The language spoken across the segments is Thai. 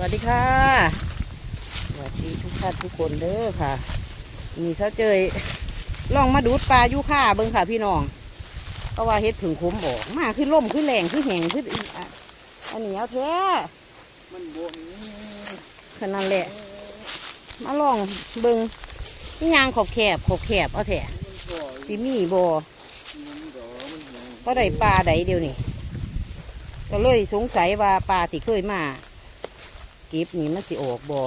วัสดีค่ะ สวัสดีทุกท่านทุกคนเด้อค่ะมีเขาเจยลองมาดูดปลายูค่าเบิ้งค่ะพี่น้อง เพราะว่าเฮ็ดผึ่งขมออก มาขึ้นล่มขึ้นแรงขึ้นแหงขึ้นอันนี้เอาแท้มันบวมขนาดแหละ มาลองเบิ้งนี่ยางขอบแคบขอบแคบเอาแท้มันก่อสิมีบอก็ได้ปลาใดเดียวนี่ก็เลยสงสัยว่าปลาที่เคยมา เก็บนี่มันสิออกบอ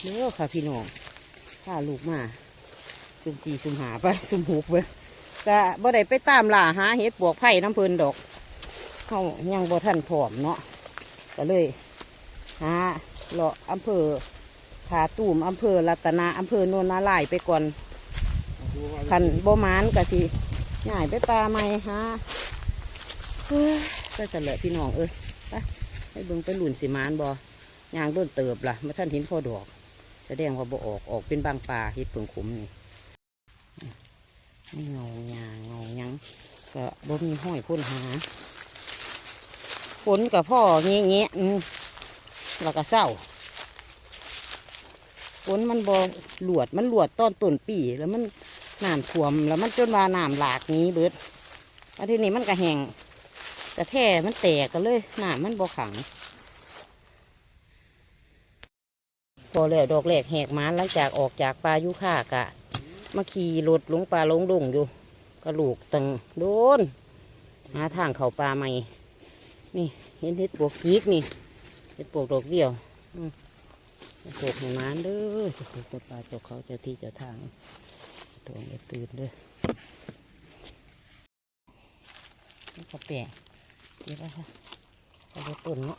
เด้อค่ะพี่น้องถ้าลูกมาซุ่มจีซุ่มหาไปซุ่มหูกไปก็บ่ได้ไปตามล่าหาเห็ดปวกไผ่น้ำเพลินดอกเขายังบ่ทันพร้อมเนาะก็เลยหาเลาะอำเภอผาตูมอำเภอรัตนาอำเภอโนนนาลายไปก่อนดูว่าคันบ่มานก็สิง่ายไปปลาใหม่ฮะเอ้ยก็จะเหลือพี่น้องเอ้ยไปให้เบิ่งไปหลุนสิมานบ่ ยางโดนเติบล่ะมาท่านเห็นพอดอกแสดงว่าบ่ออกออกเป็นบางปลาเฮ็ดเปิงขุมนี่ไม่เงาหยางเงายังก็บ่มีห้อยพ่นหาฝนกับพ่อเงี้ยเงี้ยอืมแล้วก็เศร้าฝนมันบ่หลวดมันหลวดตอนต้นปีแล้วมันน้ำท่วมแล้วมันจนว่าน้ำหลากนี้เบิดอันที่นี้มันก็แห้งกระแท่มันแตกกันเลยน้ำมันบ่ขัง พอแล้วดอกแรกแหกมานหลังจากออกจากปลายุค่ากะมาขี่รถลงปลาลงดงอยู่กระลูกตังโดนหาทางเขาปลาใหม่ นี่เห็นเห็ดปวกกีกนี่เห็ดปวกดอกเดียวอืมปวกให้หมานเด้อจะปลูกปลาจ้าเขาเจ้าที่เจ้าทางตัวอย่าตื่นเด้อนี่กระแปะเดี๋ยวนะคะเอาไปต้นเนาะ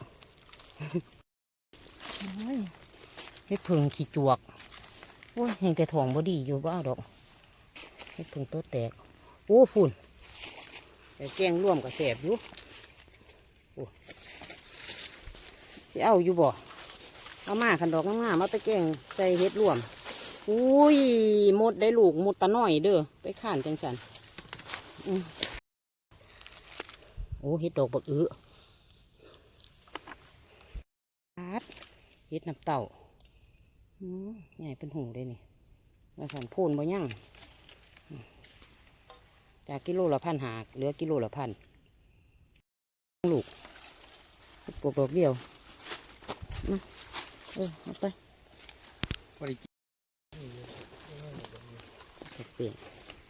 เฮ็ดเพิงขี้จวกโอ้ยแห่งแต่ทองบ่ดีอยู่บ้าดอกเฮ็ดเพิงตัวแตก โอ้ฝุ่นแต่แกงร่วมกับแสบอยู่โอ้เอาอยู่บ่เอามาขันดอกงามๆเอาไปแกงใส่เฮ็ดร่วม อุ้ยหมดได้ลูกหมดตาน้อยเด้อไปข้านจังสันอืมโอ้เฮ็ดดอกบักอื้อฮัดเฮ็ดน้ำเต่า ใหญ่เป็นหูเลยนี่ว่าสันโพนบ่ยั่งอืมจากกิโลละพันหาเหลือกิโลละพันลูกเฮ็ดปลูกดอกเดียวมาเออเอาไปพอดีเห็ดเปียก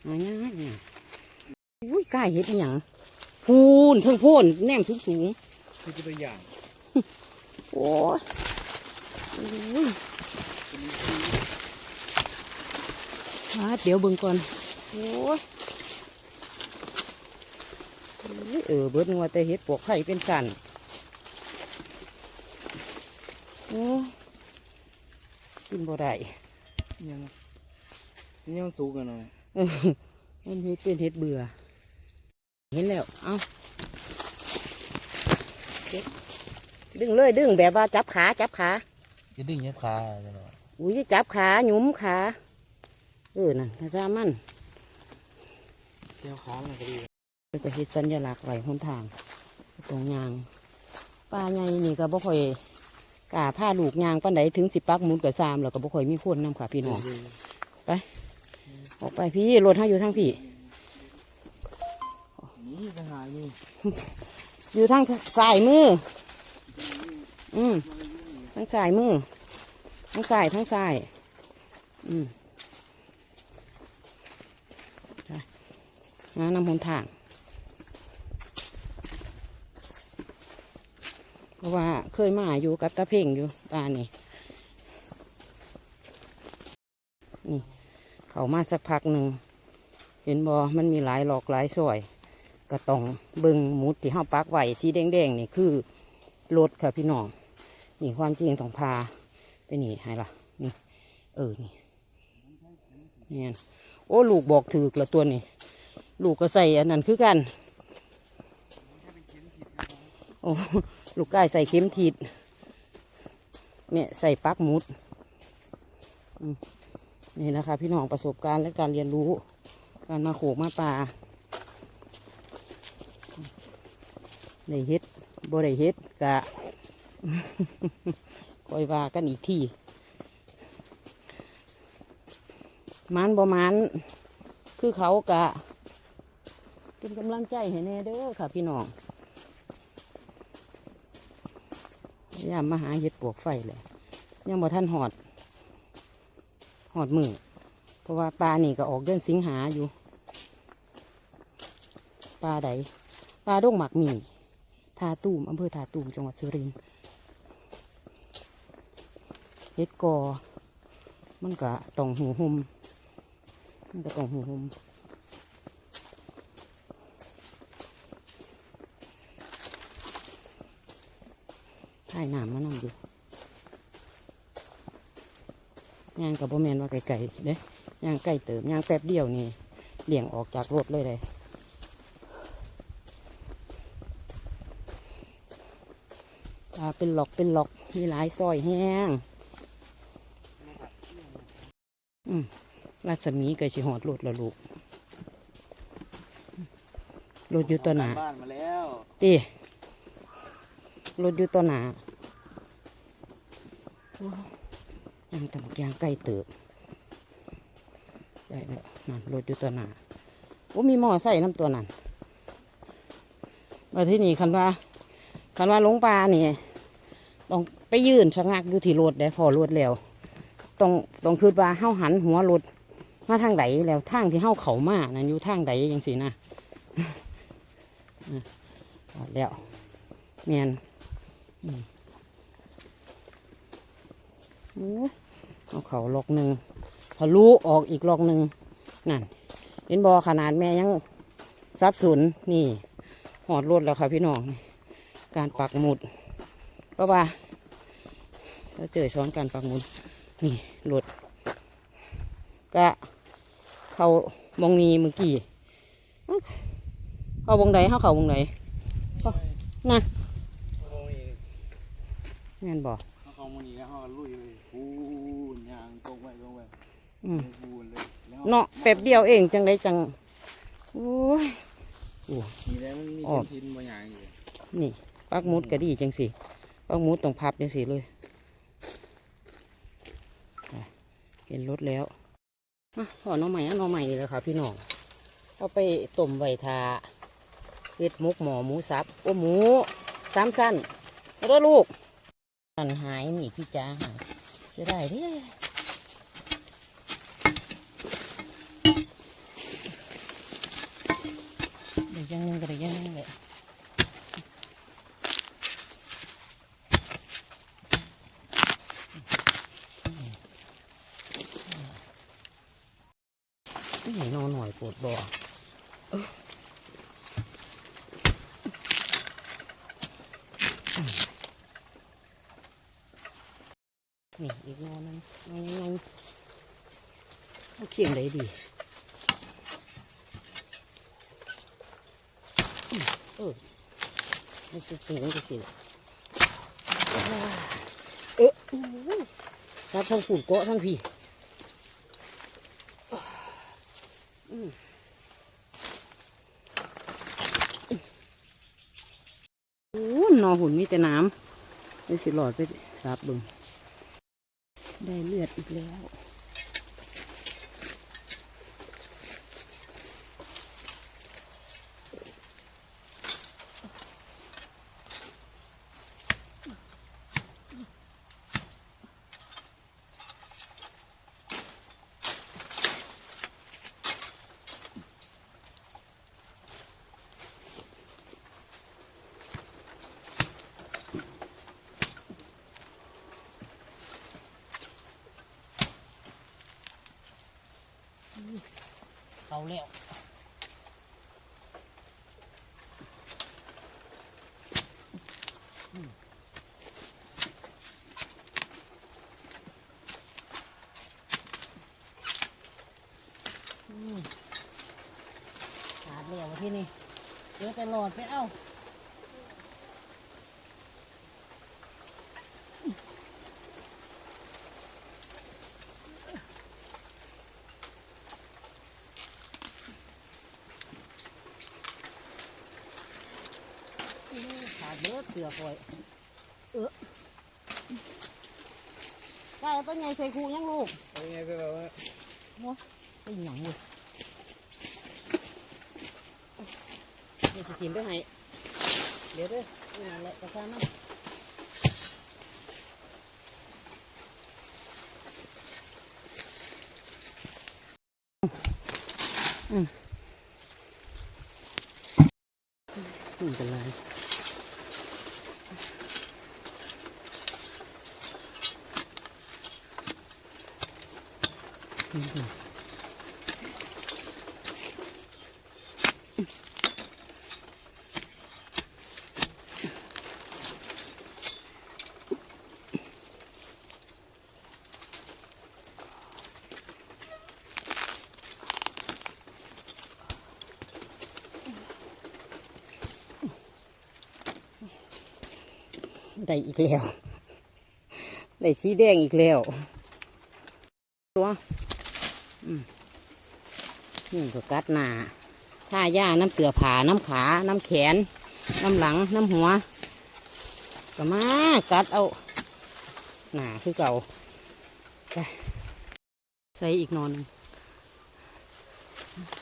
เอาง่ายง่ายอุ้ยกายเห็ดอหย่างพูนเทิงโพนแนมสูงสูงคือจะไปอย่างๆโอ้ย อุ้ยฮาดเดี๋ยวเบิ่งก่อน โอ้ยอุ้ยเออเบิดงัวแต่เห็ดปวกไข่เป็นสันโอ้ยกินบ่ได้ยังยังสูงกันหน่อยเออมันเฮ็ดเป็นเฮ็ดเบื่อ เห็นแล้ว เอาเก็บดึงเลยดึงแบบว่าจับขาจับขาจะดึงยับขาจะหน่อย อุ้ยจับขาหยุ้มขาเออนั่นกระซามันเที่ยวขามันก็ดีแล้วก็เฮ็ดสัญลักษณ์ไว้หนทาง ตรงยางปลาใหญ่นี่ก็บ่ค่อยกล้าผ้าลูกยางปานใดถึงสิปักหมุนกับซามแล้วก็บ่ค่อยมีคนนำค่ะพี่น้องออกไปพี่รถห้าอยู่ทางพี่นี่ทหารนี่อยู่ทางซ้ายมือ อืมทางซ้ายมือ ทางซ้ายทางซ้ายอืมไปหานำหนทาง เพราะว่าเคยมาอยู่กับตาเพ่งอยู่ตานี่นี่ เขามาสักพักหนึ่ง เห็นบอมันมีหลายหลอกหลายซอยก็ต้องเบิงมุดที่เฮาปักไหวสีแดงๆนี่คือรถค่ะพี่น้อง นี่ความจริงต้องพา ไปนี่ให้ล่ะนี่เออนี่เนี่ยโอ้ลูกบอกถือกละตัวนี่ลูกก็ใส่อันนั้นคือกันโอ้ลูกไก่ใส่เข็มทิดเนี่ยใส่ปักมุดนี่นะคะ พี่น้องประสบการณ์และการเรียนรู้ การมาโขกมาปลาได้เฮ็ดบ่ได้เฮ็ดกะ คอยว่ากันอีกทีมันบ่มันคือเขากะเป็นกำลังใจให้แน่เด้อค่ะพี่น้องยายามมาหาเห็ดปวกไฟเลยยังบ่ท่านหอด หอดมือเพราะว่าปลานี่ก็ออกเดือนสิงหาอยู่ปลาใดปลาดงหมักหมีทาตูมอำเภอทาตูมจังหวัดสุรินทร์ เฮ็ดกอ มันก็ต้องหูหุมมันก็ต้องหูหุมถ่ายน้ำมานำอยู่ย่างกับบ่แมนว่าไก่ๆเด้ย่างไก่เติมย่างแป๊บเดียวนี่เลี่ยงออกจากรถเลยเลยปลาเป็นหลอกเป็นหลอกมีหลายซอยแห้งอื มรัศมีก็สิหอดรถละลูกรถอยู่ตัวหนาบ้านมาแล้วตีรถอยู่ตัวหนาโอ้ยังตำยางใกล้เติบได้แล้วนั่นรถอยู่ตัวหนาโอ้มีหม้อใส่น้ำตัวนั้นมาที่นี่คันว่าคันว่าหลงปลานี่ต้องไปยืนชะงักอยู่ที่รถได้พอรถแล้วต้องต้องคือว่าเฮาหันหัวรถ มาทางไหนแล้วทางที่เฮาเขามานั่นอยู่ทางใดยังสินะอะเอาแล้วเมียนเอาเขาลอกหนึ่งทะลุออกอีกลอกหนึ่งนั่นเห็นบอขนาดแม่ยังซับสุนนี่หอดรถแล้วค่ะพี่น้อง การปักหมุดเพราะว่าเราเจอช้อนการปักหมุดนี่รถก็ เขามองนี้เมื่อกี้เขาวงใดเขาเขาวงใดนะโอ้ยแม่นบอกเขาเขามานี่แล้วเขาก็ลุยเลยพูนยางตรงไปตรงไปอืมพูนเลยแล้วเนาะแป๊บเดียวเองจังได้จังโอ้ยนี่แล้วมันมีออกชิ้นๆบางอย่างอยู่นี่ปักหมุดก็ดีจังสิปักหมุดต้องพับจังสิเลยอะเห็นรถแล้ว อะพอน้องใหม่น้องใหม่นี่แหละค่ะพี่น้องเอาไปต้มไว้ทาเฮ็ดหมกหมอหมูสับโอ้หมูสามสั้นแล้วลูกสันหายมีพี่จ้าหายเสียดายเด้เดี๋ยวยังนึงก็ได้ยังนึงเลย หนอนหน่อยปวดบ่อนี่อีกนอนนึงนอนยังไงเอาเคียงได้ดีเออไม่สุดสูงก็สิเออรับทั้งฝุ่นเกาะทั้งพี่ โอ้นอหุ่นมีแต่น้ำได้สิหลอดไปสับบึงได้เลือดอีกแล้ว เขาแล้วขาดแล้วที่นี่เดี๋ยวแต่หลอดไปเอ้า ขาดเบิดเสือคอยเออกายเอาต้นใหญ่ใส่คูยังลูกเอาไงก็แบบว่าไอ้หยังเลยเดี๋ยวจะกินไปให้เดี๋ยวเด้อนี่นั่นแหละกระซ่ามันอืมอืมเป็นไรอืม ได้อีกแล้ว ได้สีแดงอีกแล้วตัว นี่ก็กัดหน้าท่าย่าน้ำเสือผาน้ำขา น้ำแขน น้ำหลัง น้ำหัวก็มากัดเอา หนาคือเก่าใส่อีกนอน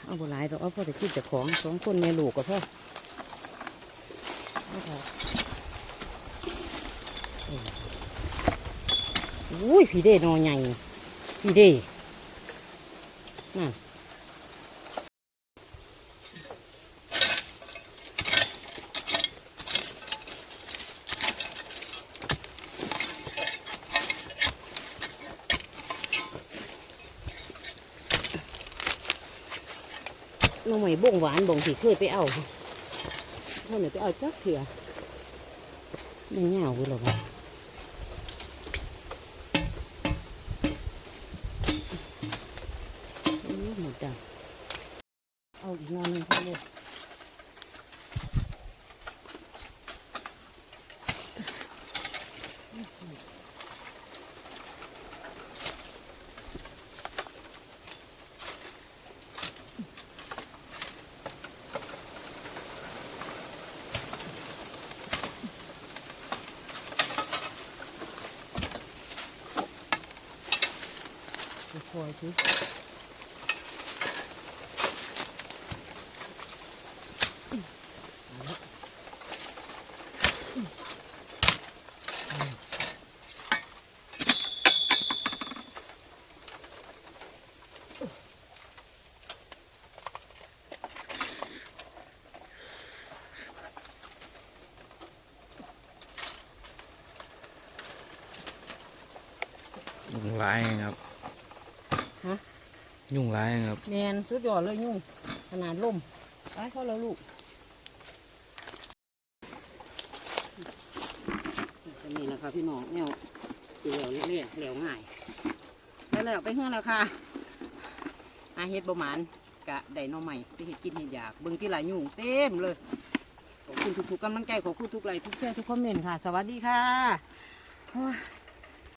เอาบัวลายเราเอาพ่อจะคิดจากของสองคนแม่ลูกกับพ่ออุ้ยพี่เด้นอใหญ่พี่เด้ นั่นน้องใหม่บ่งหวานบ่งที่เคยไปเอาเท่าไหร่ไปเอาจักเถื่อไม่เหงาเลยหรอกวะอืมหมดจ้ะเอาอีกงานหนึ่งค่ะลูก คอยๆสิ ยุ่งร้ายครับ ฮะ ยุ่งร้ายครับแมนสุดยอดเลยยุ่ง ขนาดล่มไปเข้าแล้วลูกนี่แหละค่ะพี่น้องแนวเสียวเรียเหลวง่าย แล้วแล้วไปเฮือนแล้วค่ะอาเฮ็ดประมาณกะได้หน้องใหม่ไปเฮ็ดกินเฮ็ดอยากเบิ่งที่หลายยุ่งเต็มเลยขอบคุณทุกๆกำลังใจขอบคุณทุกไลค์ทุกแชร์ทุกคอมเมนต์ค่ะ สวัสดีค่ะโอ้ย